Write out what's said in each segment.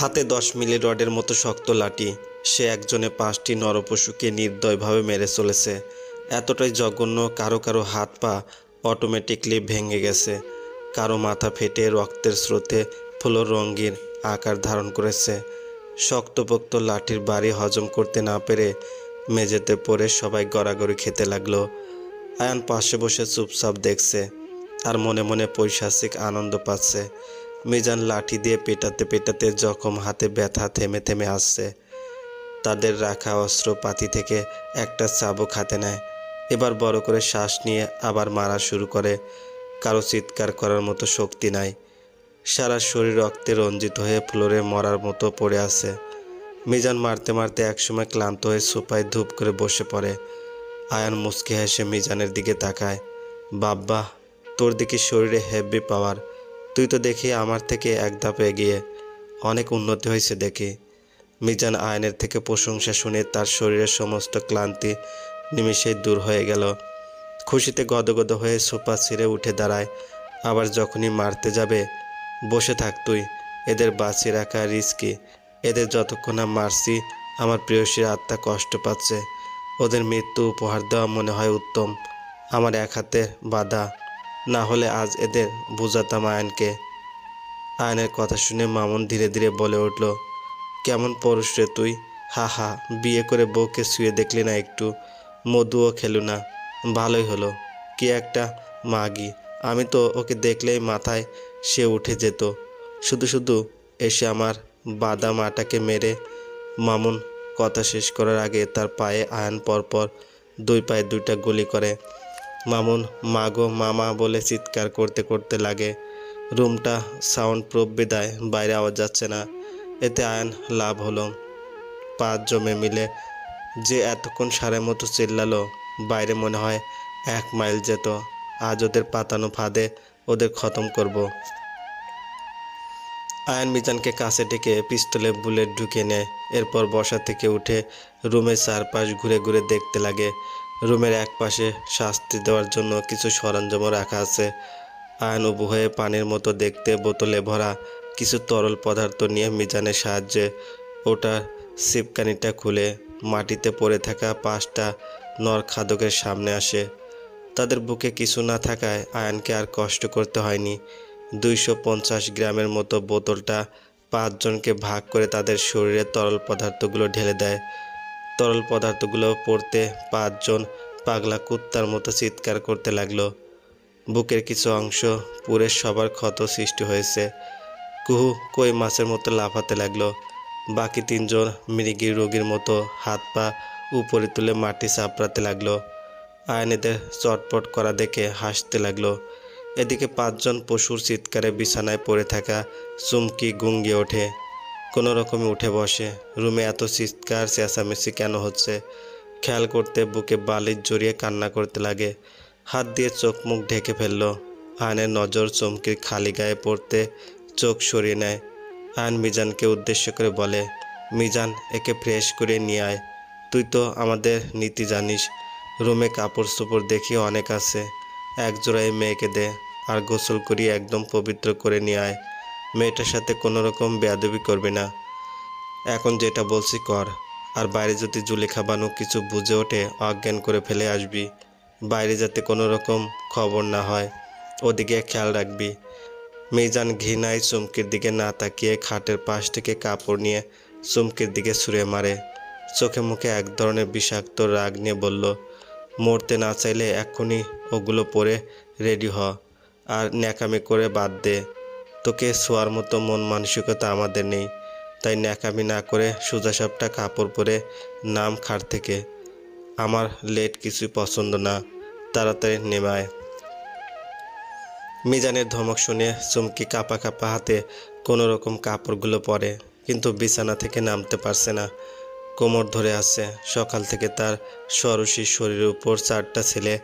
হাতে দশ মিলি রডের মতো শক্ত লাঠি। সে একজনে পাঁচটি নরপশুকে নির্দয়ভাবে মেরে চলেছে। এতটাই জঘন্য কারও কারও হাত পা অটোমেটিকলি ভেঙে গেছে। কারও মাথা ফেটে রক্তের স্রোতে ফুলো রঙিন আকার ধারণ করেছে। শক্তপোক্ত লাঠির বাড়ি হজম করতে না পেরে মেঝেতে পড়ে সবাই গড়াগড়ি খেতে লাগল। আয়ান পাশে বসে চুপচাপ দেখছে। আর মনে মনে পৈশাচিক আনন্দ পাচ্ছে। মিজান লাঠি দিয়ে পেটাতে পেটাতে জখম হাতে ব্যথা থেমে থেমে আসছে। তাদের রাখা অস্ত্রপাতি থেকে একটা চাবুক হাতে নেয়। এবার বড় করে শ্বাস নিয়ে আবার মারা শুরু করে। কারও চিৎকার করার মতো শক্তি নাই। সারা শরীর রক্তে রঞ্জিত হয়ে ফ্লোরে মরার মতো পড়ে আছে। মিজান মারতে মারতে একসময় ক্লান্ত হয়ে সোফায় ধূপ করে বসে পড়ে। আয়ান মুচকি হেসে মিজানের দিকে তাকায়। বাব্বা, তোর দিকে শরীরে হেভি পাওয়ার তুই তো দেখি আমার থেকে এক ধাপ এগিয়ে অনেক উন্নতি হয়েছে দেখি। মিজান আয়নের থেকে প্রশংসা শুনে তার শরীরের সমস্ত ক্লান্তি নিমিষেই দূর হয়ে গেল। খুশিতে গদগদ হয়ে সোফা ছিঁড়ে উঠে দাঁড়ায়। আবার যখনই মারতে যাবে, বসে থাক তুই। এদের বাঁচিয়ে রাখা রিস্কি। এদের যতক্ষণ না মারছি, আমার প্রিয়সীর আত্মা কষ্ট পাচ্ছে। ওদের মৃত্যু উপহার দেওয়া মনে হয় উত্তম। আমার এক হাতে বাধা না হলে আজ এদের বুঝাতাম আয়নকে। আয়নের কথা শুনে মামুন ধীরে ধীরে বলে উঠল, কেমন পরশ রে তুই? হা হা, বিয়ে করে বউকে শুয়ে দেখলি না একটু? মধুও খেলু না। ভালোই হলো। কি একটা মাগি। আমি তো ওকে দেখলেই মাথায় সে উঠে যেত। শুধু শুধু এসে আমার বাদাম আটাকে মেরে মামুন কথা শেষ করার আগে তার পায়ে আয়ন পরপর দুই পায়ে দুইটা গুলি করে। মামুন, মাগো, মামা বলে চিৎকার করতে করতে লাগে। রুমটা সাউন্ড প্রুফ বিদায়, বাইরে আওয়াজ যাচ্ছে না। এতে আয়ন লাভ হলো। পাঁচ জমে মিলে যে এতক্ষণ সারের মতো চিল্লালো, বাইরে মনে হয় এক মাইল যেত। আজ ওদের পাতানো ফাঁদে ওদের খতম করব। আয়ন মিজানকে কাছে ডেকে পিস্তলে বুলেট ঢুকে নেয়। এরপর বসা থেকে উঠে রুমের চারপাশ ঘুরে ঘুরে দেখতে লাগে। রুমের এক পাশে শাস্তি দেওয়ার জন্য কিছু সরঞ্জামও রাখা আছে। আয়ন উবু হয়ে পানির মতো দেখতে বোতলে ভরা কিছু তরল পদার্থ নিয়ে মিজানের সাহায্যে ওটার সিপকানিটা খুলে মাটিতে পড়ে থাকা পাঁচটা নর খাদকের সামনে আসে। তাদের বুকে কিছু না থাকায় আয়নকে আর কষ্ট করতে হয়নি। দুইশো পঞ্চাশ গ্রামের মতো বোতলটা পাঁচজনকে ভাগ করে তাদের শরীরে তরল পদার্থগুলো ঢেলে দেয়। তরল পদার্থগুলো পড়তে পাঁচজন পাগলা কুত্তার মতো চিৎকার করতে লাগল। বুকের কিছু অংশ পুরে সবার ক্ষত সৃষ্টি হয়েছে। কুহু কই মাছের মতো লাফাতে লাগল। বাকি তিনজন মৃগী রোগীর মতো হাত পা উপরে তুলে মাটি চাপড়াতে লাগল। আয়নেদের চটপট করা দেখে হাসতে লাগল। এদিকে পাঁচজন পশুর চিৎকারে বিছানায় পড়ে থাকা চুমকি গুঙ্গিয়ে ওঠে। কোনো রকমে উঠে বসে। রুমে এত চিৎকার, চেঁচামেচি কেন হচ্ছে? খেয়াল করতে বুকে বালির জড়িয়ে কান্না করতে লাগে। হাত দিয়ে চোখ মুখ ঢেকে ফেলল। আয়নের নজর চমকির খালি গায়ে পড়তে চোখ সরিয়ে নেয়। আয়ন মিজানকে উদ্দেশ্য করে বলে, মিজান, একে ফ্রেশ করে নিয়ে আয়। তুই তো আমাদের নীতি জানিস। রুমে কাপড় চোপড় দেখি অনেক আছে। এক জোড়ায় মেয়েকে দে, আর গোসল করিয়ে একদম পবিত্র করে নিয়ে আয়। মেয়েটার সাথে কোনো রকম বেয়াদবি করবি না। এখন যেটা বলছি কর। আর বাইরে যদি জুলেখা বানু কিছু বুঝে ওঠে, অজ্ঞান করে ফেলে আসবি। বাইরে যাতে কোনো রকম খবর না হয়, ওদিকে খেয়াল রাখবি। মিজান ঘৃণায় চুমকির দিকে না তাকিয়ে খাটের পাশ থেকে কাপড় নিয়ে চুমকির দিকে ছুঁড়ে মারে। চোখে মুখে এক ধরনের বিষাক্ত রাগ নিয়ে বলল, মরতে না চাইলে এক্ষুনি ওগুলো পরে রেডি হ। আর ন্যাকামি করে বাদ দে। তোকে শোয়ার মতো মন মানসিকতা আমাদের নেই। তাই ন্যাকামি না করে সোজাসাপটা কাপড় পরে নাম খাট থেকে। আমার লেট কিছু পছন্দ না। তাড়াতাড়ি নেমায়। মিজানের ধমক শুনে চুমকি কাপা কাপা হাতে কোনো রকম কাপড়গুলো পরে, কিন্তু বিছানা থেকে নামতে পারছে না। কোমর ধরে আছে। সকাল থেকে তার সরসী শরীরের উপর চারটা ছেলে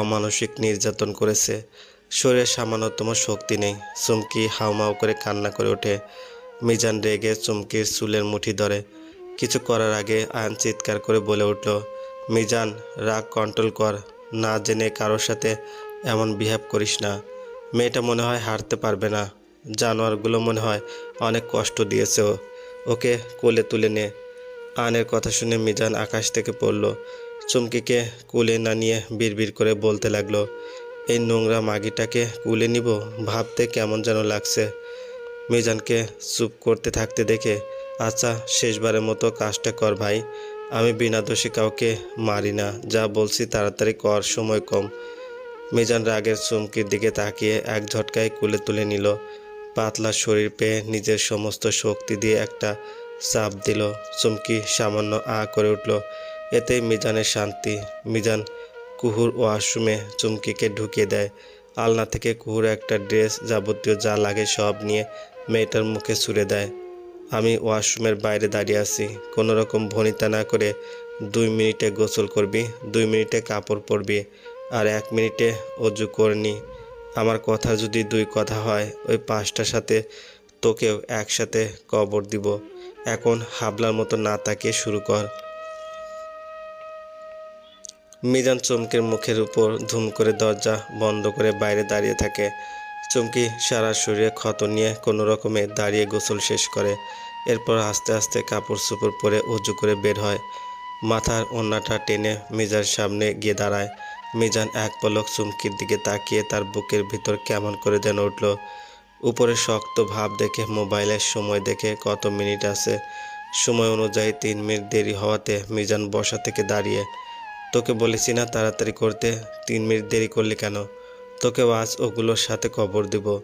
অমানসিক নির্যাতন করেছে। শরীরে সামান্যতম শক্তি নেই। চুমকি হাউমাউ করে কান্না করে ওঠে। মিজান রেগে চুমকির চুলের মুঠি ধরে। কিছু করার আগে আয়ন চিৎকার করে বলে উঠল, মিজান, রাগ কন্ট্রোল কর। না জেনে কারোর সাথে এমন বিহেভ করিস না। মেয়েটা মনে হয় হারতে পারবে না। জানোয়ারগুলো মনে হয় অনেক কষ্ট দিয়েছে ও। ওকে কোলে তুলে নে। আনের কথা শুনে মিজান আকাশ থেকে পড়ল। চুমকিকে কুলে না নিয়ে বিড়বিড় করে বলতে লাগল এই নোংরা মাগিটাকে কুলে নিব। ভাবতে কেমন যেন লাগছে। মিজানকে চুপ করতে থাকতে দেখে আচ্ছা শেষবারের মতো কাজটা কর ভাই। আমি বিনা দোষী কাউকে মারি না। যা বলছি তাড়াতাড়ি কর, সময় কম। মিজান রাগের চুমকির দিকে তাকিয়ে এক ঝটকায় কুলে তুলে নিল। পাতলা শরীর পেয়ে নিজের সমস্ত শক্তি দিয়ে একটা চাপ দিল। চুমকি সামান্য আ করে উঠল। এতেই মিজানের শান্তি। মিজান কুহুর ওয়াশরুমে চুমকিকে ঢুকিয়ে দেয়। আলনা থেকে কুহুর একটা ড্রেস যাবতীয় যা লাগে সব নিয়ে মেয়েটার মুখে ছুড়ে দেয়। আমি ওয়াশরুমের বাইরে দাঁড়িয়ে আছি। কোনো রকম ভনিতা না করে দুই মিনিটে গোসল করবি, দুই মিনিটে কাপড় পরবি আর এক মিনিটে অজু করনি। আমার কথা যদি দুই কথা হয়, ওই পাঁচটার সাথে তোকেও একসাথে কবর দিব। এখন হাবলার মতো না তাকিয়ে শুরু কর। মিজান চমকের মুখের উপর ধুম করে দরজা বন্ধ করে বাইরে দাঁড়িয়ে থাকে। চমকি সারা শরীরে ক্ষত নিয়ে কোনো রকমে দাঁড়িয়ে গোসল শেষ করে। এরপর আস্তে আস্তে কাপড় চোপড় পরে উজু করে বের হয়। মাথার ওন্নাটা টেনে মিজার সামনে গিয়ে দাঁড়ায়। মিজান এক পলক চুমকির দিকে তাকিয়ে তার বুকের ভিতর কেমন করে যেন উঠল। উপরে শক্ত ভাব দেখে মোবাইলের সময় দেখে কত মিনিট আছে। সময় অনুযায়ী তিন মিনিট দেরি হওয়াতে মিজান বসা থেকে দাঁড়িয়ে তোকে বলেছি না তাড়াতাড়ি করতে, তিন মিনিট দেরি করলি কেন? তোকে আজ ওগুলোর সাথে কবর দিব।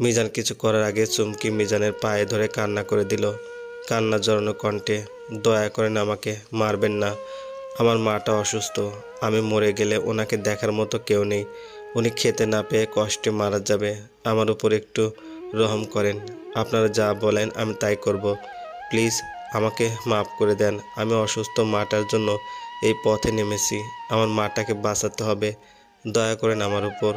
মিজান কিছু করার আগে চুমকি মিজানের পায়ে ধরে কান্না করে দিল। কান্না জড়ানো কণ্ঠে, দয়া করেন আমাকে, মারবেন না। আমার মাটা অসুস্থ। আমি মরে গেলে ওনাকে দেখার মতো কেউ নেই। উনি খেতে না পেয়ে কষ্টে মারা যাবে। আমার উপর একটু রহম করেন। আপনারা যা বলেন আমি তাই করব। প্লিজ, আমাকে মাফ করে দেন। আমি অসুস্থ মাটার জন্য এই পথে নেমেছি। আমার মাটাকে বাঁচাতে হবে। দয়া করেন আমার উপর।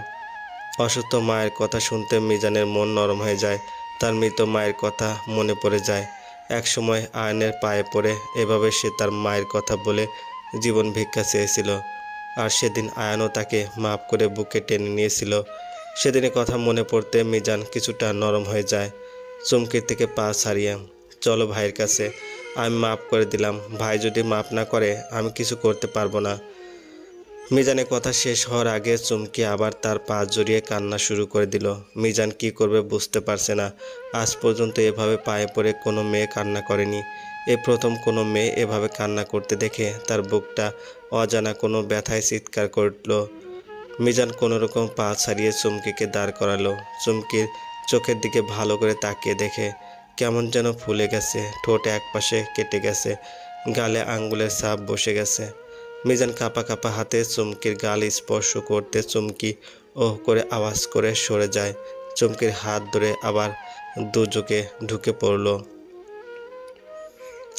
অসুস্থ মায়ের কথা শুনতে মিজানের মন নরম হয়ে যায়। তার মৃত মায়ের কথা মনে পড়ে যায়। একসময় আয়নের পায়ে পড়ে এভাবে সে তার মায়ের কথা বলে জীবন ভিক্ষা চেয়েছিল। আর সেদিন আয়ানও তাকে মাফ করে বুকে টেনে নিয়েছিল। সেদিনের কথা মনে পড়তে মিজান কিছুটা নরম হয়ে যায়। চুমকির থেকে পা ছাড়িয়ে, চলো ভাইয়ের কাছে। আমি মাফ করে দিলাম। ভাই যদি মাফ না করে, আমি কিছু করতে পারব না। মিজানের কথা শেষ হওয়ার আগে চুমকি আবার তার পা জড়িয়ে কান্না শুরু করে দিল। মিজান কি করবে বুঝতে পারছে না। আজ পর্যন্ত এভাবে পায়ে পড়ে কোনো মেয়ে কান্না করেনি। এ প্রথম কোনো মেয়ে এভাবে কান্না করতে দেখে তার বুকটা অজানা কোনো ব্যথায় চিৎকার করল। মিজান কোনো রকম পা ছাড়িয়ে চুমকিকে দাঁড় করালো। চুমকির চোখের দিকে ভালো করে তাকিয়ে দেখে কেমন যেন ফুলে গেছে, ঠোঁট একপাশে কেটে গেছে, গালে আঙ্গুলের ছাপ বসে গেছে। মিজান কাপা কাপা হাতে চুমকির গাল স্পর্শ করতে চুমকি ওহ করে আওয়াজ করে সরে যায়। চুমকির হাত ধরে আবার দুযোগে ঢুকে পড়ল।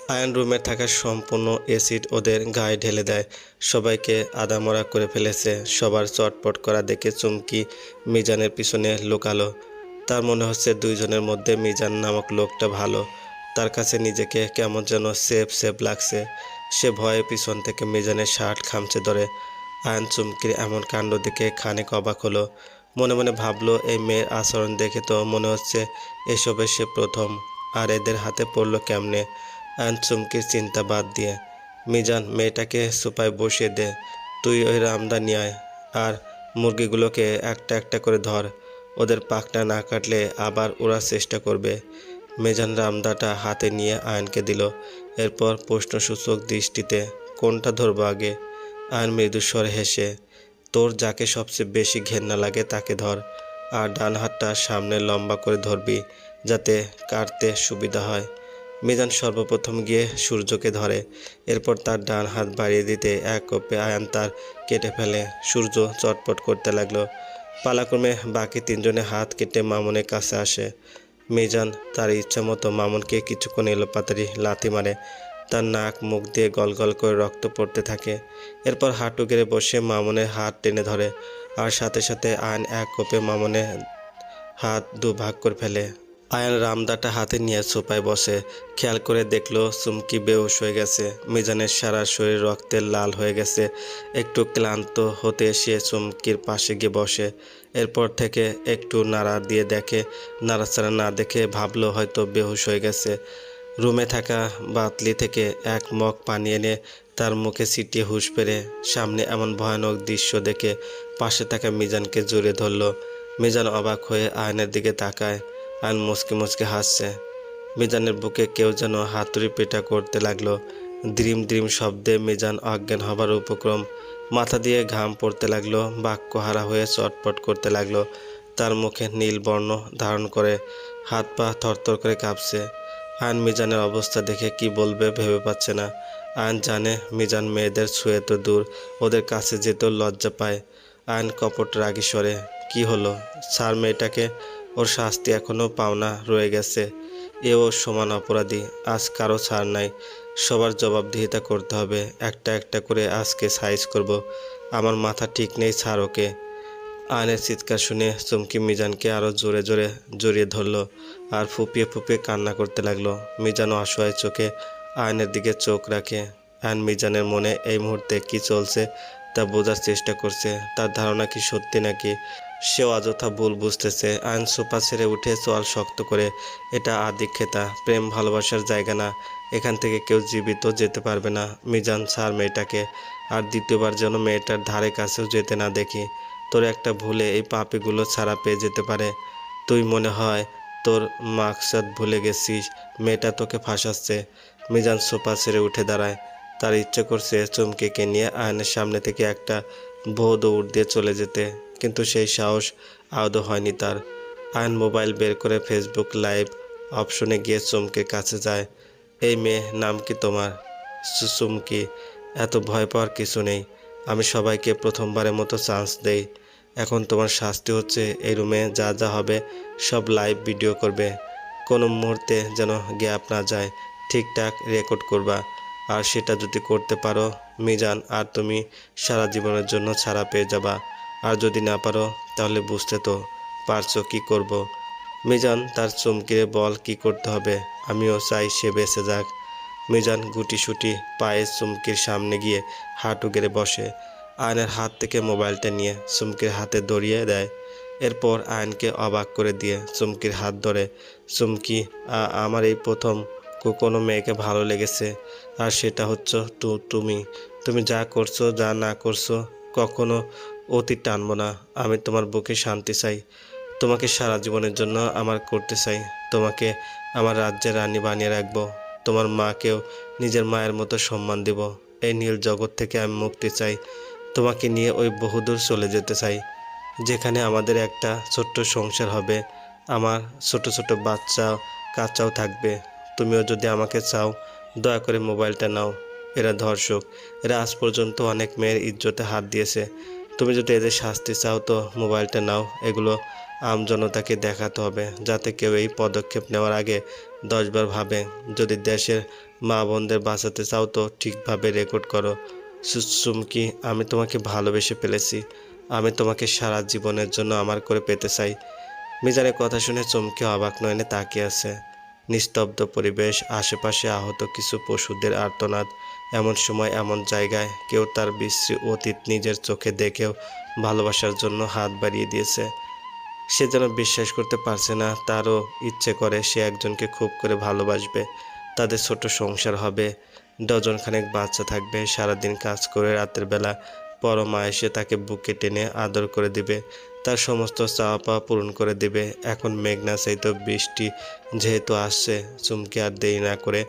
আয়ন রুমে থাকা সম্পূর্ণ এসিড ওদের গায়ে ঢেলে দেয়। সবাইকে আদামরা করে ফেলেছে। সবার চটপট করা দেখে চুমকি মিজানের পিছনে লুকালো। তার মনে হচ্ছে দুইজনের মধ্যে মিজান নামক লোকটা ভালো। তার কাছে নিজেকে কেমন যেন সেফ সেফ লাগছে। সে ভয়ে পিছন থেকে মিজানের শার্ট খামচে ধরে আয়ন চুমকির এমন কাণ্ড দেখে খানিক অবাক হলো। মনে মনে ভাবলো, এই মেয়ের আচরণ দেখে তো মনে হচ্ছে এসবে সে প্রথম। আর এদের হাতে পড়ল কেমনে? আয়ন চুমকির চিন্তা বাদ দিয়ে, মিজান, মেয়েটাকে সুপায় বসিয়ে দে, তুই ওই রামদা নিয়ে আয়, আর মুরগিগুলোকে একটা একটা করে ধর। ওদের পাকটা না কাটলে আবার ওরা চেষ্টা করবে। মেজান রামদাটা হাতে নিয়ে আয়নকে দিল। এরপর প্রশ্নসূচক দৃষ্টিতে, কোনটা ধরবো আগে? আয়ন মৃদুস্বর হেসে, তোর যাকে সবচেয়ে বেশি ঘেন্না লাগে তাকে ধর, আর ডান হাতটা সামনে লম্বা করে ধরবি, যাতে কাটতে সুবিধা হয়। মিজান সর্বপ্রথম গিয়ে সূর্যকে ধরে। এরপর তার ডান হাত বাড়িয়ে দিতে এক কোপে আয়ান তার কেটে ফেলে। সূর্য চটপট করতে লাগল। পালাক্রমে বাকি তিনজনে হাত কেটে মামুনের কাছে আসে। মিজান তার ইচ্ছা মতো মামুনকে কিছুক্ষণ এলোপাতারি লাথি মারে। তার নাক, মুখ দিয়ে গলগল করে রক্ত পড়তে থাকে। এরপর হাঁটু গেড়ে বসে মামুনের হাত টেনে ধরে। আর সাথে সাথে আন এক কোপে মামুনের হাত দু ভাগ করে ফেলে। আয়ান রামদাটা হাতে নিয়ে সোফায় বসে খেয়াল করে দেখল চুমকি বেহুশ হয়ে গেছে। মিজানের সারা শরীর রক্তে লাল হয়ে গেছে। একটু ক্লান্ত হতে সে চুমকির পাশে গিয়ে বসে। এরপর থেকে একটু নাড়া দিয়ে দেখে। নাড়াচাড়া না দেখে ভাবলো হয়তো বেহুশ হয়ে গেছে। রুমে থাকা বাতলি থেকে এক মগ পানি এনে তার মুখে ছিটিয়ে হুঁশ পেরে সামনে এমন ভয়ানক দৃশ্য দেখে পাশে থাকা মিজানকে জুড়ে ধরল। মিজান অবাক হয়ে আয়নের দিকে তাকায়। আয়ন মুচকে মুচকে হাসছে। মিজানের বুকে কেউ যেন হাতুড়ি পেটা করতে লাগল। দ্রিম দ্রিম শব্দে মিজান অজ্ঞান হবার উপক্রম। মাথা দিয়ে ঘাম পড়তে লাগল, বাক্যহারা হয়ে চটপট করতে লাগল। তার মুখে নীল বর্ণ ধারণ করে, হাত পা থরথর করে কাঁপছে। আয়ন মিজানের অবস্থা দেখে কি বলবে ভেবে পাচ্ছে না। আয়ন জানে মিজান মেয়েদের ছুঁয়ে তো দূর, ওদের কাছে যেতেও লজ্জা পায়। আয়ন কপট রাগী স্বরে, কি হলো? স্যার মেয়েটাকে ওর শাস্তি এখনও পাওনা রয়ে গেছে। এ ও সমান অপরাধী, আজ কারও ছাড় নাই। সবার জবাবদিহিতা করতে হবে, একটা একটা করে আজকে সাইজ করব। আমার মাথা ঠিক নেই ছাড় ওকে। আয়নের চিৎকার শুনে চমকি মিজানকে আরও জোরে জোরে জড়িয়ে ধরলো আর ফুপিয়ে ফুপিয়ে কান্না করতে লাগল। মিজানও অসহায় চোখে আয়নের দিকে চোখ রাখে। আয়ন মিজানের মনে এই মুহূর্তে কি চলছে তা বোঝার চেষ্টা করছে। তার ধারণা কি সত্যি নাকি সেও অযথা ভুল বুঝতেছে। আইন সোফা ছেড়ে উঠে চোয়াল শক্ত করে, এটা আদিক্ষেতা, প্রেম ভালোবাসার জায়গা না। এখান থেকে কেউ জীবিত যেতে পারবে না। মিজান ছাড় মেয়েটাকে। আর দ্বিতীয়বার যেন মেয়েটার ধারে কাছেও যেতে না দেখি। তোর একটা ভুলে এই পাপিগুলো ছাড়া পেয়ে যেতে পারে। তুই মনে হয় তোর মাকসাদ ভুলে গেছিস। মেয়েটা তোকে ফাঁসাচ্ছে। মিজান সোফা ছেড়ে উঠে দাঁড়ায়। তার ইচ্ছে করছে চমকেকে নিয়ে আয়নের সামনে থেকে একটা বউ দৌড় দিয়ে চলে যেতে। কিন্তু সেই সাহস আদৌ হয়নি তার। আয়ন মোবাইল বের করে ফেসবুক লাইভ অপশনে গিয়ে চমকে কাছে যায়। এই মেয়ে, নাম কি তোমার? চুমকি এত ভয় পাওয়ার কিছু নেই। আমি সবাইকে প্রথমবারের মতো চান্স দেই। এখন তোমার শাস্তি হচ্ছে এই রুমে যা যা হবে, সব লাইভ ভিডিও করবে। কোনো মুহূর্তে যেন গ্যাপ না যায়, ঠিকঠাক রেকর্ড করবা। আর সেটা যদি করতে পারো, মিজান, আর তুমি সারা জীবনের জন্য ছাড়া পেয়ে যাবা। আর যদি না পারো, তাহলে বুঝতে তো পারছ কি করব। মিজান তার চমকিরে বল কি করতে হবে, আমিও চাই সে বেঁচে যাক। মিজান গুটিসুটি পায়ে চুমকির সামনে গিয়ে হাঁটু গেড়ে বসে। আয়নের হাত থেকে মোবাইলটা নিয়ে চুমকির হাতে দড়িয়ে দেয়। এরপর আয়নকে অবাক করে দিয়ে চুমকির হাত ধরে, চুমকি আমার এই প্রথম কোনো মেয়েকে ভালো লেগেছে, আর সেটা হচ্ছে তুমি। তুমি যা করছ, যা না করছ, কখনো অতি টানবো না। আমি তোমার বুকে শান্তি চাই। তোমাকে সারা জীবনের জন্য আমার করতে চাই। তোমাকে আমার রাজ্যের রানী বানিয়ে রাখব। তোমার মাকেও নিজের মায়ের মতো সম্মান দেব। এই নীল জগৎ থেকে আমি মুক্তি চাই। তোমাকে নিয়ে ওই বহুদূর চলে যেতে চাই। যেখানে আমাদের একটা ছোট্ট সংসার হবে। আমার ছোট ছোট বাচ্চা কাচ্চাও থাকবে। তুমিও যদি আমাকে চাও, দয়া করে মোবাইলটা নাও। এরা ধর্ষক। এরা আজ পর্যন্ত অনেক মেয়ের ইজ্জতে হাত দিয়েছে। তুমি যদি এদের শাস্তি চাও তো মোবাইলটা নাও। এগুলো আমজনতাকে দেখাতে হবে, যাতে কেউ এই পদক্ষেপ নেওয়ার আগে দশবার ভাবে। যদি দেশের মা বোনদের বাঁচাতে চাও তো ঠিকভাবে রেকর্ড করো। সু- চুমকি আমি তোমাকে ভালোবেসে ফেলেছি। আমি তোমাকে সারা জীবনের জন্য আমার করে পেতে চাই। মিজানের কথা শুনে চমকে অবাক নয়নে তাকিয়ে আছে। নিস্তব্ধ পরিবেশ, আশেপাশে আহত কিছু পশুদের আর্তনাদ। এমন সময় এমন জায়গায় কেউ তার বিশ্রী অতীত নিজের চোখে দেখেও ভালোবাসার জন্য হাত বাড়িয়ে দিয়েছে। সে যেন বিশ্বাস করতে পারছে না, তারও ইচ্ছে করে সে একজনকে খুব করে ভালোবাসবে। তাদের ছোট সংসার হবে ডজন খানেক বাচ্চা থাকবে, সারাদিন কাজ করে রাতের বেলা পরমা এসে তাকে বুকে টেনে আদর করে দিবে। তার সমস্ত চাওয়া পাওয়া পূরণ করে দিবে। এখন মেঘনা চাইতো বৃষ্টি যেহেতু আসছে, চুমকি আর দেরি না করে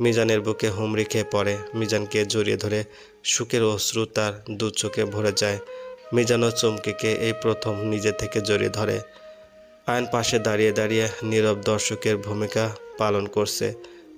মিজানের বুকে হুমড়ি খেয়ে পড়ে। মিজানকে জড়িয়ে ধরে সুখের অশ্রু তার দু চোখে ভরে যায়। মিজান ও চমকিকে এই প্রথম নিজে থেকে জড়িয়ে ধরে। আয়ন পাশে দাঁড়িয়ে দাঁড়িয়ে নীরব দর্শকের ভূমিকা পালন করছে।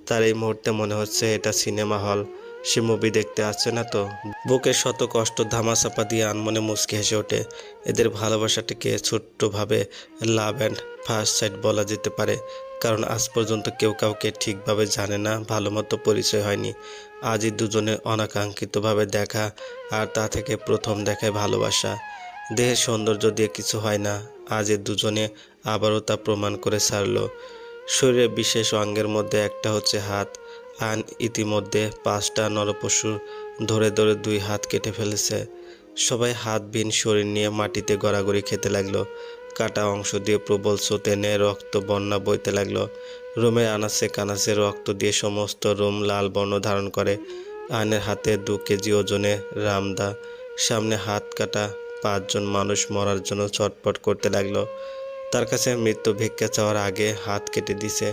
তার এই মুহূর্তে মনে হচ্ছে এটা সিনেমা হল। সে মুভি দেখতে আসছে না তো? বুকে শত কষ্ট ধামাচাপা দিয়ে আনমনে মুচকি হেসে ওঠে। এদের ভালোবাসাটিকে ছোট্টভাবে লাভ অ্যান্ড ফার্স্ট সাইড বলা যেতে পারে। কারণ আজ পর্যন্ত কেউ কাউকে ঠিকভাবে জানে না ভালো মতো পরিচয় হয়নি। আজই দুজনের অনাকাঙ্ক্ষিতভাবে দেখা আর তা থেকে প্রথম দেখায় ভালোবাসা। দেহের সৌন্দর্য দিয়ে কিছু হয় না আজ এ দুজনে আবারও তা প্রমাণ করে ছাড়লো শরীরের বিশেষ অঙ্গের মধ্যে একটা হচ্ছে হাত আন ইতিমধ্যে পাঁচটা নরপশু ধরে ধরে দুই হাত কেটে ফেলেছে। সবাই হাতবিহীন শরীর নিয়ে মাটিতে গড়াগড়ি খেতে লাগল। কাটা অংশ দিয়ে প্রবল স্রোত এনে রক্ত বন্যা বইতে লাগল। রুমের আনাচে কানাচে রক্ত দিয়ে সমস্ত রুম লাল বর্ণ ধারণ করে। আয়নের হাতে দু কেজি ওজনের রামদা। সামনে হাত কাটা পাঁচজন মানুষ মরার জন্য ছটপট করতে লাগল। তার কাছে মৃত্যু ভিক্ষা চাওয়ার আগে হাত কেটে দিছে,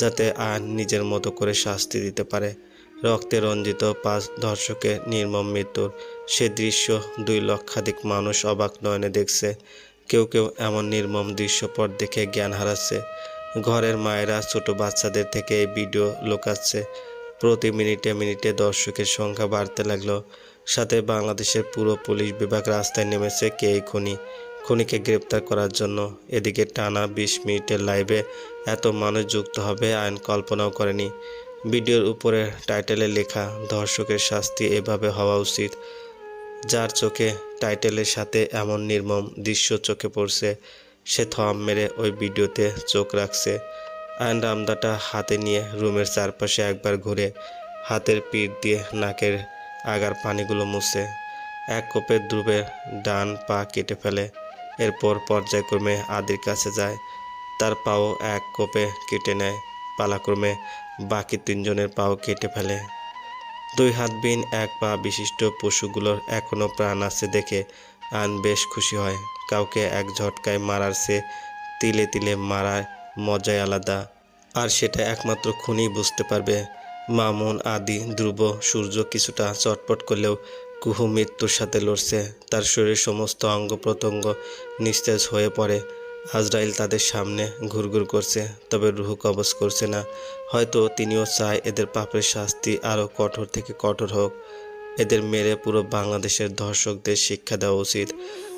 যাতে আয়ন নিজের মতো করে শাস্তি দিতে পারে। রক্তে রঞ্জিত পাঁচ ধর্ষকের নির্মম মৃত্যুর সে দৃশ্য দুই লক্ষাধিক মানুষ অবাক নয়নে দেখছে। কেউ কেউ এমন নির্মম দৃশ্যপট দেখে জ্ঞান হারাচ্ছে। ঘরের মায়েরা ছোট বাচ্চাদের থেকে এই ভিডিও লোকাচ্ছে। প্রতি মিনিটে মিনিটে দর্শকের সংখ্যা বাড়তে লাগল। সাথে বাংলাদেশের পুরো পুলিশ বিভাগ রাস্তায় নেমেছে কে এই খুনি? খুনিকে গ্রেপ্তার করার জন্য এদিকে টানা বিশ মিনিটের লাইভে এত মানুষ যুক্ত হবে আইন কল্পনাও করেনি। ভিডিওর উপরে টাইটেলে লেখা ধর্ষকের শাস্তি এভাবে হওয়া উচিত। যার চোখে টাইটেলের সাথে এমন নির্মম দৃশ্য চোখে পড়ছে, সে থম মেরে ওই ভিডিওতে চোখ রাখছে। আইন রামদাটা হাতে নিয়ে রুমের চারপাশে একবার ঘুরে হাতের পিঠ দিয়ে নাকের আগার পানিগুলো মুছে, এক কোপে ধ্রুবের ডান পা কেটে ফেলে, এরপর পর্যায়ক্রমে আদির কাছে যায়। তার পাও এক কোপে কেটে নেয়, পালাক্রমে বাকি তিনজনের পাও কেটে ফেলে। দুই হাত বিন, এক পা বিশিষ্ট পশুগুলোর এখনও প্রাণ আছে দেখে আন বেশ খুশি হয়। কাউকে এক ঝটকায় মারার সে তিলে তিলে মারার মজাই আলাদা। আর সেটা একমাত্র খুনি বুঝতে পারবে। মামুন, আদি, ধ্রুব, সূর্য কিছুটা চটপট করলেও কুহু মৃত্যুর সাথে লড়ছে। তার শরীরের সমস্ত অঙ্গ প্রত্যঙ্গ নিস্তেজ হয়ে পড়ে। আজরাইল তাদের সামনে ঘুরঘুর করছে, তবে রুহ কবজ করছে না। হয়তো তিনিও চায় এদের পাপের শাস্তি আরও কঠোর থেকে কঠোর হোক। এদের মেরে পুরো বাংলাদেশের দর্শকদের শিক্ষা দেওয়া উচিত।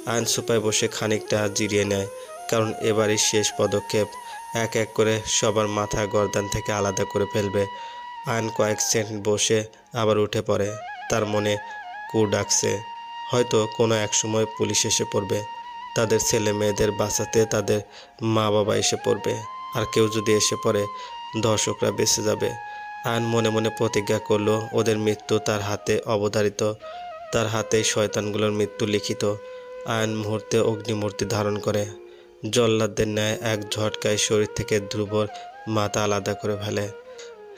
আইন সোপায় বসে খানিকটা জিরিয়ে নেয়, কারণ এবারই শেষ পদক্ষেপ। এক এক করে সবার মাথা গর্দান থেকে আলাদা করে ফেলবে। আইন কয়েক সেন্ট বসে আবার উঠে পড়ে, তার মনে কু ডাকছে। হয়তো কোনো এক সময় পুলিশ এসে পড়বে। তাদের ছেলে মেয়েদের বাঁচাতে তাদের মা বাবা এসে পড়বে। আর কেউ যদি এসে পড়ে, দর্শকরা বেঁচে যাবে। আইন মনে মনে প্রতিজ্ঞা করল, ওদের মৃত্যু তার হাতে অবধারিত। তার হাতেই শয়তানগুলোর মৃত্যু লিখিত। আয়ন মুহূর্তে অগ্নিমূর্তি ধারণ করে। জল্লাদদের ন্যায় এক ঝটকায় শরীর থেকে ধ্রুবর মাথা আলাদা করে ফেলে।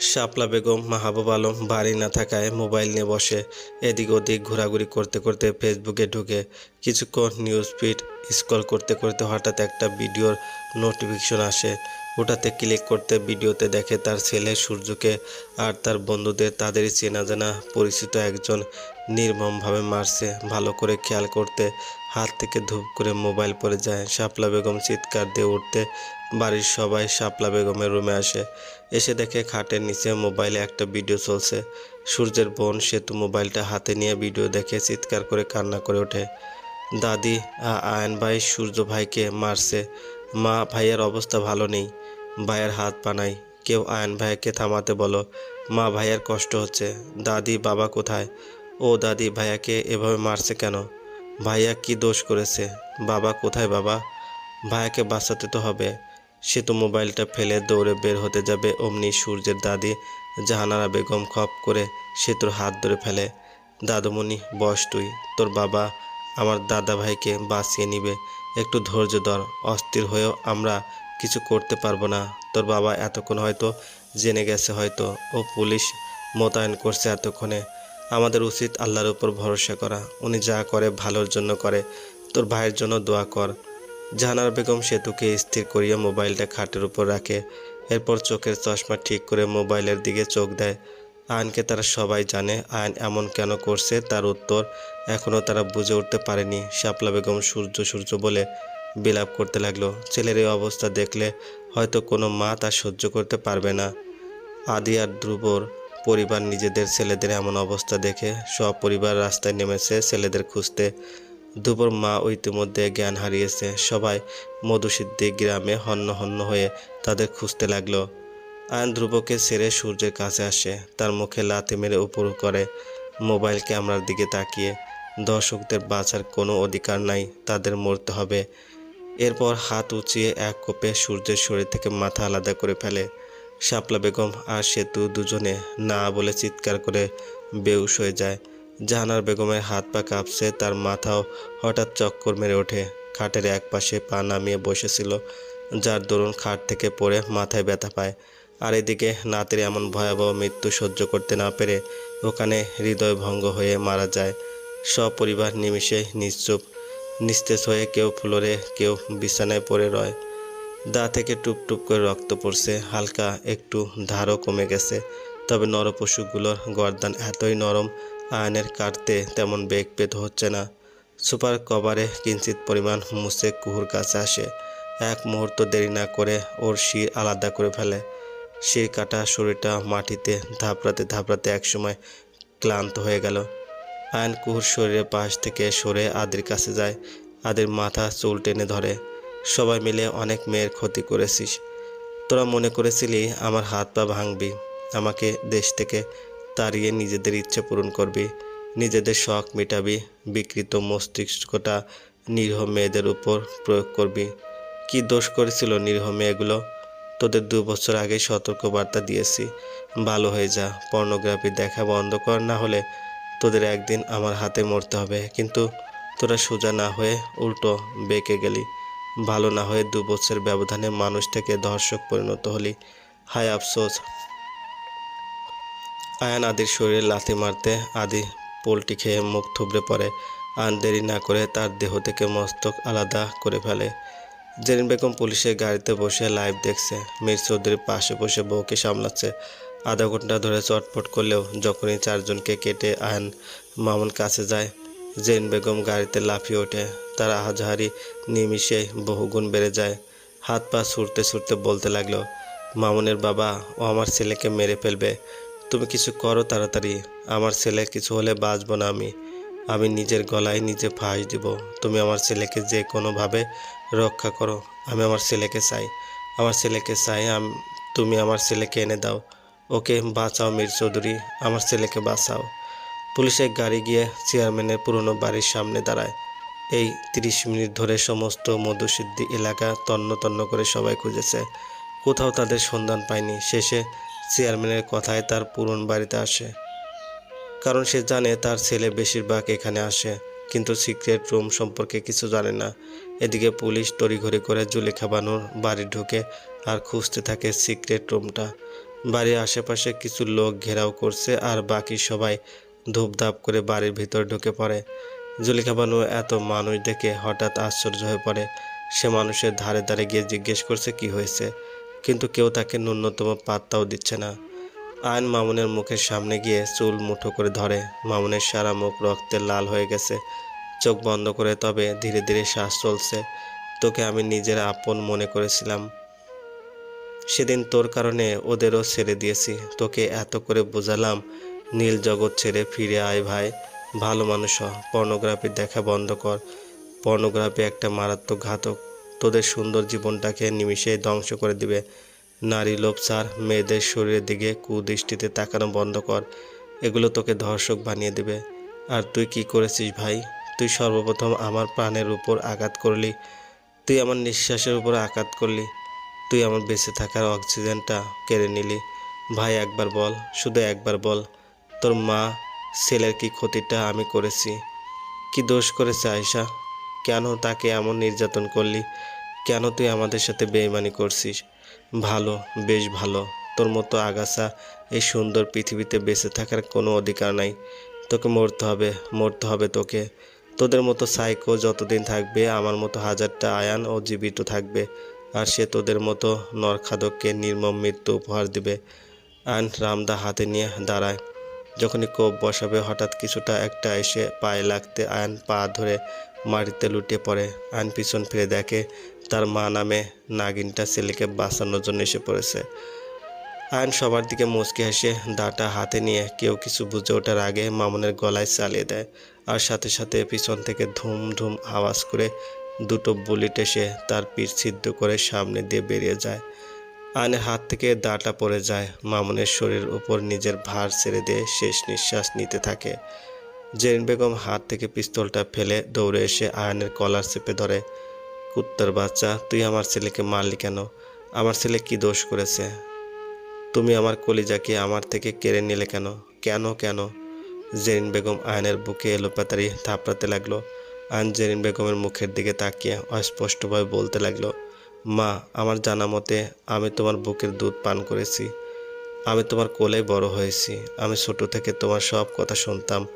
শাপলা বেগম, মাহবুব আলম বাড়ি না থাকায় মোবাইল নিয়ে বসে। এদিক ওদিক ঘোরাঘুরি করতে করতে ফেসবুকে ঢুকে কিছুক্ষণ নিউজ ফিড স্ক্রল করতে করতে হঠাৎ একটা ভিডিওর নোটিফিকেশন আসে। ওটাতে ক্লিক করতে ভিডিওতে দেখে তার ছেলে সূর্যকে আর তার বন্ধুদের তাদেরই চেনা জানা পরিচিত একজন নির্মমভাবে মারছে। ভালো করে খেয়াল করতে হাত থেকে ধূপ করে মোবাইল পড়ে যায়। শাপলা বেগম চিৎকার দিয়ে উঠতে বাড়ির সবাই শাপলা বেগমের রুমে আসে। এসে দেখে খাটের নিচে মোবাইলে একটা ভিডিও চলছে। সূর্যের বোন, সেতু মোবাইলটা হাতে নিয়ে ভিডিও দেখে চিৎকার করে কান্না করে ওঠে। দাদি আয়ন ভাই, সূর্য ভাইকে মারছে। মা, ভাইয়ের অবস্থা ভালো নেই। ভাইয়ের হাত পানাই কেউ আয়ন ভাইকে থামাতে বলো। মা, ভাইয়ের কষ্ট হচ্ছে। দাদি, বাবা কোথায়? ও দাদি, ভাইয়াকে এভাবে মারছে কেন? ভাইয়া কি দোষ করেছে? বাবা কোথায় বাবা? ভাইয়াকে বাঁচাতে তো হবে। সে তো মোবাইলটা ফেলে দৌড়ে বের হতে যাবে, অমনি সূর্যের দাদি জাহানারা বেগম খপ করে সেতুর হাত ধরে ফেলে। দাদুমণি, বস তুই, তোর বাবা আমার দাদা ভাইকে বাঁচিয়ে নিবে, একটু ধৈর্য ধর, অস্থির হয়েও আমরা কিছু করতে পারব না। তোর বাবা এতক্ষণ হয়তো জেনে গেছে হয়তো, ও পুলিশ মোতায়েন করছে এতক্ষণে। আমাদের উচিত আল্লাহর উপর ভরসা করা, উনি যা করে ভালোর জন্য করে, তোর ভাইয়ের জন্য দোয়া কর। জাহানার বেগম সেতুকে স্থির করিয়া মোবাইলটা খাটের উপর রাখে। এরপর চোখের চশমা ঠিক করে মোবাইলের দিকে চোখ দেয়। আয়নকে তারা সবাই জানে আয়ন এমন কেন করছে তার উত্তর এখনও তারা বুঝে উঠতে পারেনি, শাপলা বেগম সূর্য সূর্য বলে বিলাপ করতে লাগল। ছেলের এই অবস্থা দেখলে হয়তো কোনো মা তা সহ্য করতে পারবে না। আদি আর ধ্রুবর পরিবার নিজেদের ছেলেদের এমন অবস্থা দেখে সব পরিবার রাস্তায় নেমেছে ছেলেদের খুঁজতে। ধ্রুবর মা ইতিমধ্যে জ্ঞান হারিয়েছে। সবাই মধুসিদ্ধি গ্রামে হন্য হন্য হয়ে তাদের খুঁজতে লাগল। আয়ন ধ্রুবকে ছেড়ে সূর্যের কাছে আসে। তার মুখে লাথি মেরে উপর করে মোবাইল ক্যামেরার দিকে তাকিয়ে। দর্শকদের বাঁচার কোনো অধিকার নাই, তাদের মরতে হবে। এরপর হাত উঁচিয়ে এক কোপে সূর্যের শরীর থেকে মাথা আলাদা করে ফেলে। শাপলা বেগম আর সেতু দুজনে না বলে চিৎকার করে বেউস হয়ে যায়। জাহানার বেগমের হাত পা কাঁপছে, তার মাথাও হঠাৎ চক্কর মেরে ওঠে। খাটের এক পাশে পা নামিয়ে বসেছিল, যার দরুন খাট থেকে পড়ে মাথায় ব্যথা পায়। আর এদিকে নাতের এমন ভয়াবহ মৃত্যু সহ্য করতে না পেরে ওখানে হৃদয় ভঙ্গ হয়ে মারা যায়। সপরিবার নিমিষে নিশ্চুপ, নিস্তেজ হয়ে কেউ ফ্লোরে, কেউ বিছানায় পড়ে রয়। দা থেকে টুপ টুপ করে রক্ত পড়ছে, হালকা একটু ধারও কমে গেছে। তবে নরপশুগুলোর গর্দান এতই নরম আয়নের কাটতে তেমন বেগ পেতে হচ্ছে না। সুপার কভারে কিঞ্চিত পরিমাণ মুছে কুহুর কাছে আসে। এক মুহূর্ত দেরি না করে ওর শির আলাদা করে ফেলে। শির কাটা শরীরটা মাটিতে ধাপড়াতে ধাপড়াতে একসময় ক্লান্ত হয়ে গেল। আয়ন কুহুর শরীরের পাশ থেকে সরে আদির কাছে যায়। আদির মাথা চুল টেনে ধরে। সবাই মিলে অনেক মেয়ের ক্ষতি করেছিস। তোরা মনে করেছিলি আমার হাত পা ভাঙবি। আমাকে দেশ থেকে তাড়িয়ে নিজেদের ইচ্ছে পূরণ করবি। নিজেদের শখ মেটাবি। বিকৃত মস্তিষ্কটা নিরীহ মেয়েদের উপর প্রয়োগ করবি। কি দোষ করেছিল নিরীহ মেয়েগুলো? তোদের দু বছর আগে সতর্কবার্তা দিয়েছি। ভালো হয়ে যা, পর্নোগ্রাফি দেখা বন্ধ কর, না হলে তোদের একদিন আমার হাতে মরতে হবে। কিন্তু তোরা সোজা না হয়ে উল্টো বেঁকে গেলি। ভালো না হয়ে দু বছর ব্যবধানে মানুষ থেকে দর্শক পরিণত হলি। হায় আফসোস। আয়ান আদির শরীরে লাথি মারতে আদি পোলটি খেয়ে মুখ থুবড়ে পড়ে। আন দেরি না করে তার দেহ থেকে মস্তক আলাদা করে ফেলে। জেরিন বেগম পুলিশের গাড়িতে বসে লাইভ দেখছে। মীর চৌধুরীর পাশে বসে বউকে সামলাচ্ছে। আধা ঘণ্টা ধরে চটপট করলেও যখনই চারজনকে কেটে আয়ন মামুন কাছে যায় জেন বেগম গাড়িতে লাফিয়ে ওঠে। তার আহাজাহারি নিমিষে বহুগুণ বেড়ে যায়। হাত পা ছুটতে ছুটতে বলতে লাগল, মামুনের বাবা ও আমার ছেলেকে মেরে ফেলবে। তুমি কিছু করো তাড়াতাড়ি। আমার ছেলে কিছু হলে বাঁচব না আমি। আমি নিজের গলায় নিজে ফাঁস দিব। তুমি আমার ছেলেকে যে কোনোভাবে রক্ষা করো, আমি আমার ছেলেকে চাই। আমার ছেলেকে চাই তুমি আমার ছেলেকে এনে দাও। ওকে বাঁচাও মীর চৌধুরী, আমার ছেলেকে বাঁচাও। পুলিশের গাড়ি গিয়ে চেয়ারম্যানের পুরনো বাড়ির সামনে দাঁড়ায়। এই তিরিশ মিনিট ধরে সমস্ত মধুসিদ্ধি এলাকা তন্ন তন্ন করে সবাই খুঁজেছে। কোথাও তাদের সন্ধান পায়নি। শেষে চেয়ারম্যানের কথায় তার পুরন বাড়িতে আসে। কারণ সে জানে তার ছেলে বেশিরভাগ এখানে আসে, কিন্তু সিক্রেট রুম সম্পর্কে কিছু জানে না। এদিকে পুলিশ তড়িঘড়ি করে জুলেখা বানুর বাড়ি ঢুকে আর খুঁজতে থাকে সিক্রেট রুমটা। বাড়ির আশেপাশে কিছু লোক ঘেরাও করছে আর বাকি সবাই ধূপধাপ করে বাড়ির ভিতর ঢুকে পড়ে। জুলেখা বানু এত মানুষ দেখে হঠাৎ আশ্চর্য হয়ে পড়ে। সে মানুষের ধারে ধারে গিয়ে জিজ্ঞেস করছে, কি হয়েছে? কিন্তু কেউ তাকে ন্যূনতম পাত্তাও দিচ্ছে না। আয়ন মামুনের মুখের সামনে গিয়ে চুল মুঠো করে ধরে। মামুনের সারা মুখ রক্তে লাল হয়ে গেছে। চোখ বন্ধ করে তবে ধীরে ধীরে শ্বাস চলছে। তোকে আমি নিজের আপন মনে করেছিলাম। সেদিন তোর কারণে ওদেরও ছেড়ে দিয়েছি। তোকে এত করে বোঝালাম, নীল জগৎ ছেড়ে ফিরে আয় ভাই। ভালো মানুষ হ, পর্নোগ্রাফি দেখা বন্ধ কর। পর্নোগ্রাফি একটা মারাত্মক ঘাতক। তোদের সুন্দর জীবনটাকে নিমিষেই ধ্বংস করে দিবে। নারী লোভ ছাড়, মেয়েদের শরীরের দিকে কুদৃষ্টিতে তাকানো বন্ধ কর। এগুলো তোকে ধর্ষক বানিয়ে দেবে। আর তুই কি করেছিস ভাই? তুই সর্বপ্রথম আমার প্রাণের উপর আঘাত করলি। তুই আমার নিঃশ্বাসের উপর আঘাত করলি। তুই আমার বেঁচে থাকার অক্সিজেনটা কেড়ে নিলি। ভাই, একবার বল, শুধু একবার বল, তোর মা, ছেলের কি ক্ষতিটা আমি করেছি? কি দোষ করেছে আয়সা কেন তাকে এমন নির্যাতন করলি? কেন তুই আমাদের সাথে বেইমানি করছিস? ভালো, বেশ ভালো। তোর মতো আগাছা এই সুন্দর পৃথিবীতে বেঁচে থাকার কোনো অধিকার নাই। তোকে মরতে হবে মরতে হবে তোকে। তোদের মতো সাইকো যতদিন থাকবে, আমার মতো হাজারটা আয়ান ও জীবিত থাকবে। আর সে তোদের মতো নরখাদককে নির্মম মৃত্যু উপহার দিবে। আয়ন রামদা হাতে নিয়ে দাঁড়ায়। যখনই কোপ বসাবে, হঠাৎ কিছুটা একটা এসে পায়ে লাগতে আয়ন পা ধরে মাটিতে লুটিয়ে পড়ে। আয়ন পিছন ফিরে দেখে তার মা নামে নাগিনটা ছেলেকে বাঁচানোর জন্য এসে পড়েছে। আয়ন সবার দিকে মুচকি হেসে দাটা হাতে নিয়ে কেউ কিছু বুঝে ওঠার আগে মামুনের গলায় চালিয়ে দেয় আর সাথে সাথে পিছন থেকে ধুম ধুম আওয়াজ করে দুটো বুলেট এসে তার পিঠ ছিদ্র করে সামনে দিয়ে বেরিয়ে যায়। আয়নের হাত থেকে দাটা পড়ে যায়। মামুনের শরীরের উপর নিজের ভার ছেড়ে দিয়ে শেষ নিঃশ্বাস নিতে থাকে। জেরিন বেগম হাত থেকে পিস্তলটা ফেলে দৌড়ে এসে আয়নের কলার চেপে ধরে, কুত্তার বাচ্চা, তুই আমার ছেলেকে মারলি কেন? আমার ছেলে কি দোষ করেছে? তুমি আমার কলিজাকে আমার থেকে কেড়ে নিলে কেন? কেন কেন? জেরিন বেগম আয়নের বুকে এলোপাতারি থাপড়াতে লাগল। আন জেরিন বেগমের মুখের দিকে তাকিয়ে অস্পষ্টভাবে বলতে লাগল মা, আমার জানা মতে আমি তোমার বুকের দুধ পান করেছি। আমি তোমার কোলে বড় হয়েছি। আমি ছোট থেকে তোমার সব কথা শুনতাম।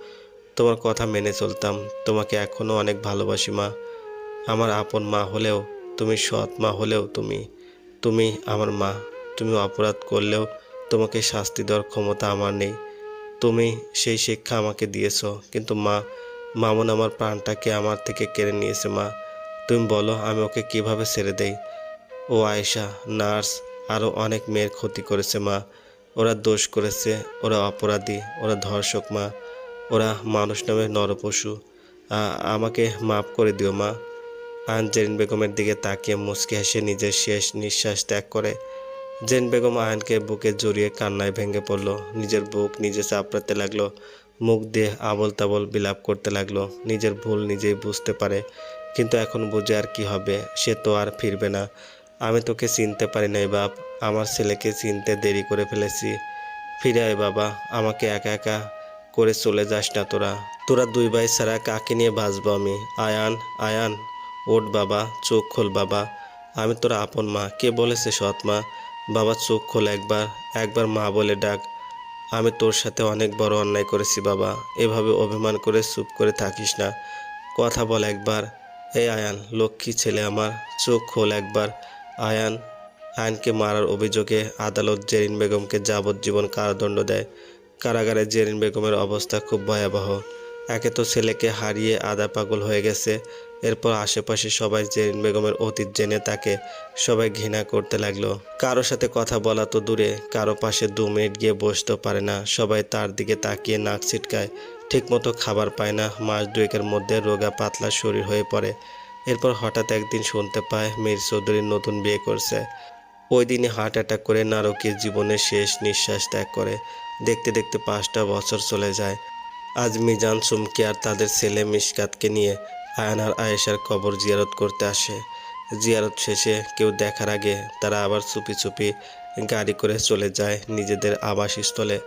তোমার কথা মেনে চলতাম। তোমাকে এখনও অনেক ভালোবাসি মা। আমার আপন মা হলেও তুমি সৎ মা হলেও তুমি। তুমি আমার মা। তুমি অপরাধ করলেও তোমাকে শাস্তি দেওয়ার ক্ষমতা আমার নেই। তুমি সেই শিক্ষা আমাকে দিয়েছ। কিন্তু মা, মামুন আমার প্রাণটাকে আমার থেকে কেড়ে নিয়েছে মা। তুমি বলো, আমি ওকে কীভাবে ছেড়ে দেই? ও আয়েশা, নার্স আরও অনেক মেয়ের ক্ষতি করেছে মা। ওরা দোষ করেছে, ওরা অপরাধী, ওরা ধর্ষক মা। ওরা মানুষ নামে নরপশু। আমাকে মাফ করে দিও মা। আন জেরিন বেগমের দিকে তাকিয়ে মুচকি হেসে নিজের শেষ নিঃশ্বাস ত্যাগ করে। জেন বেগম আয়নকে বুকে জড়িয়ে কান্নায় ভেঙে পড়ল। নিজের বুক নিজে চাপড়াতে লাগল। মুখ দিয়ে আবল তাবল বিলাপ করতে লাগল। নিজের ভুল নিজেই বুঝতে পারে। কিন্তু এখন বুঝে আর কি হবে, সে তো আর ফিরবে না। আমি তোকে চিনতে পারি নাই, বাপ। আমার ছেলেকে চিনতে দেরি করে ফেলেছি। ফিরে আয়, বাবা। আমাকে একা একা করে চলে যাস না তোরা। তোরা দুই ভাই ছাড়া কাকে নিয়ে বাঁচবো আমি? আয়ান আয়ান ওট বাবা। চোখ খোল, বাবা। আমি তোর আপন মা। কে বলেছে সৎ মা? বাবা, চোখ খোল একবার। একবার মা বলে ডাক। আমি তোর সাথে অনেক বড় অন্যায় করেছি, বাবা। এভাবে অভিমান করে চুপ করে থাকিস না। কথা বল একবার। এই আয়ান, লক্ষ্মী ছেলে আমার। চোখ খোল একবার। আয়ান, আয়নকে মারার অভিযোগে আদালত জেরিন বেগমকে যাবজ্জীবন কারাদণ্ড দেয়। কারাগারে জেরিন বেগমের অবস্থা খুব ভয়াবহ। একে তো ছেলেকে হারিয়ে আদা পাগল হয়ে গেছে। এরপর আশেপাশে সবাই জেরিন বেগমের অতীত জেনে তাকে সবাই ঘৃণা করতে লাগল। কারও সাথে কথা বলা তো দূরে, কারও পাশে দু মিনিট গিয়ে বসতেও পারে না। সবাই তার দিকে তাকিয়ে নাক ছিটকায়। ঠিকমতো খাবার পায় না। মাস দুয়েকের মধ্যে রোগা পাতলা শরীর হয়ে পড়ে। এরপর হঠাৎ একদিন শুনতে পায় মীর চৌধুরী নতুন বিয়ে করছে। ওই দিনই হার্ট অ্যাটাক করে নারকীয় জীবনের শেষ নিঃশ্বাস ত্যাগ করে। দেখতে দেখতে পাঁচটা বছর চলে যায়। আজ মিজান, সুমকি আর তাদের ছেলে মিশকাতকে নিয়ে আয়ান আর আয়েশার কবর জিয়ারত করতে আসে। জিয়ারত শেষে কেউ দেখার আগে তারা আবার চুপি চুপি গাড়ি করে চলে যায় নিজেদের আবাসস্থলে।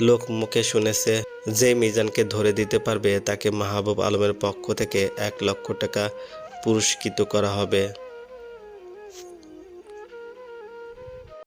লোক মুখে শুনেছে, যে মিজানকে ধরে দিতে পারবে তাকে মাহবুব আলমের পক্ষ থেকে এক লক্ষ টাকা পুরস্কৃত করা হবে।